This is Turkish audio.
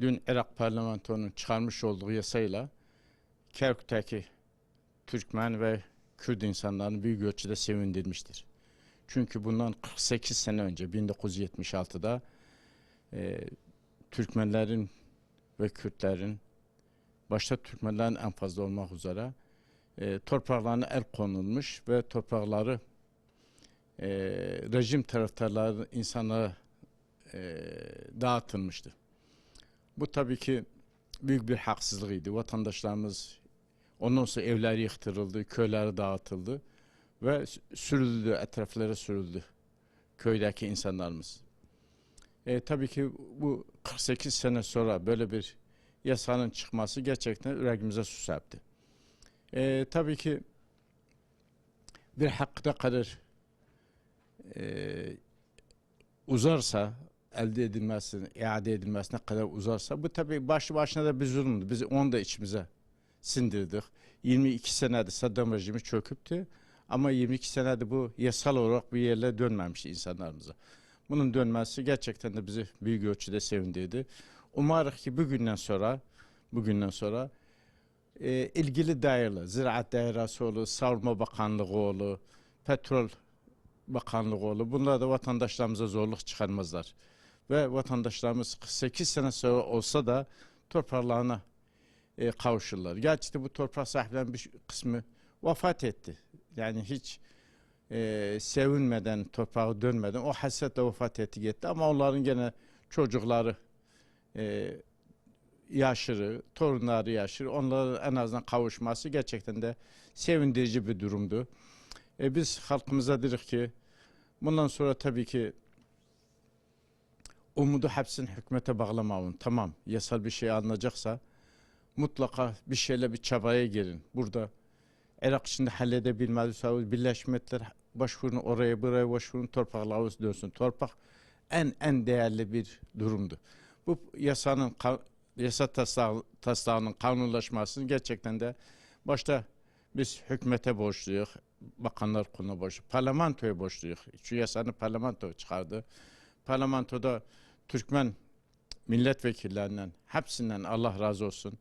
dün Irak parlamentonun çıkarmış olduğu yasayla Kerkük'teki Türkmen ve Kürt insanlarını büyük ölçüde sevindirmiştir. Çünkü bundan 48 sene önce 1976'da e, Türkmenlerin ve Kürtlerin başta Türkmenlerin en fazla olmak üzere e, topraklarına el konulmuş ve toprakları e, rejim taraftarları insanlara e, dağıtılmıştı. Bu tabii ki büyük bir haksızlığıydı. Vatandaşlarımız ondan sonra evleri yıktırıldı, köyleri dağıtıldı ve sürüldü, etraflara sürüldü köydeki insanlarımız. E, tabii ki bu 48 sene sonra böyle bir yasanın çıkması gerçekten yüreğimize su serpti. E, tabii ki bir hakkı kadar e, uzarsa elde edilmesine, iade edilmesine kadar uzarsa bu tabii başlı başına da bir zulümdü. Biz onu da içimize sindirdik. 22 senede Saddam rejimi çöküptü ama 22 senede bu yasal olarak bir yerle dönmemişti insanlarımıza. Bunun dönmesi gerçekten de bizi büyük ölçüde sevindirdi. Umarız ki bugünden sonra bugünden sonra e, ilgili dairler, Ziraat Dairesi olur, Savunma Bakanlığı olur, Petrol Bakanlığı olur. Bunlar da vatandaşlarımıza zorluk çıkarmazlar. Ve vatandaşlarımız 48 sene sonra olsa da topraklarına e, kavuşurlar. Gerçi bu toprak sahiplerinin bir kısmı vefat etti. Yani hiç e, sevinmeden, toprağa dönmeden o hasretle vefat etti gitti. Ama onların gene çocukları e, yaşırı, torunları yaşır. Onların en azından kavuşması gerçekten de sevindirici bir durumdu. E, biz halkımıza dedik ki bundan sonra tabii ki umudu hepsini hükümete bağlamavun. Tamam yasal bir şey alınacaksa mutlaka bir şeyle bir çabaya girin. Burada Irak içinde halledebilmezse Birleşmiş Milletler başvurun oraya buraya başvurun torpaklarımız dönsün. Torpak en en değerli bir durumdu. Bu yasanın yasa taslağı, taslağının kanunlaşmasını gerçekten de başta biz hükümete borçluyuz. Bakanlar kuruluna borçluyuz. Parlamentoya borçluyuz. Şu yasanı parlamento çıkardı. Parlamentoda Türkmen milletvekillerinden hepsinden Allah razı olsun.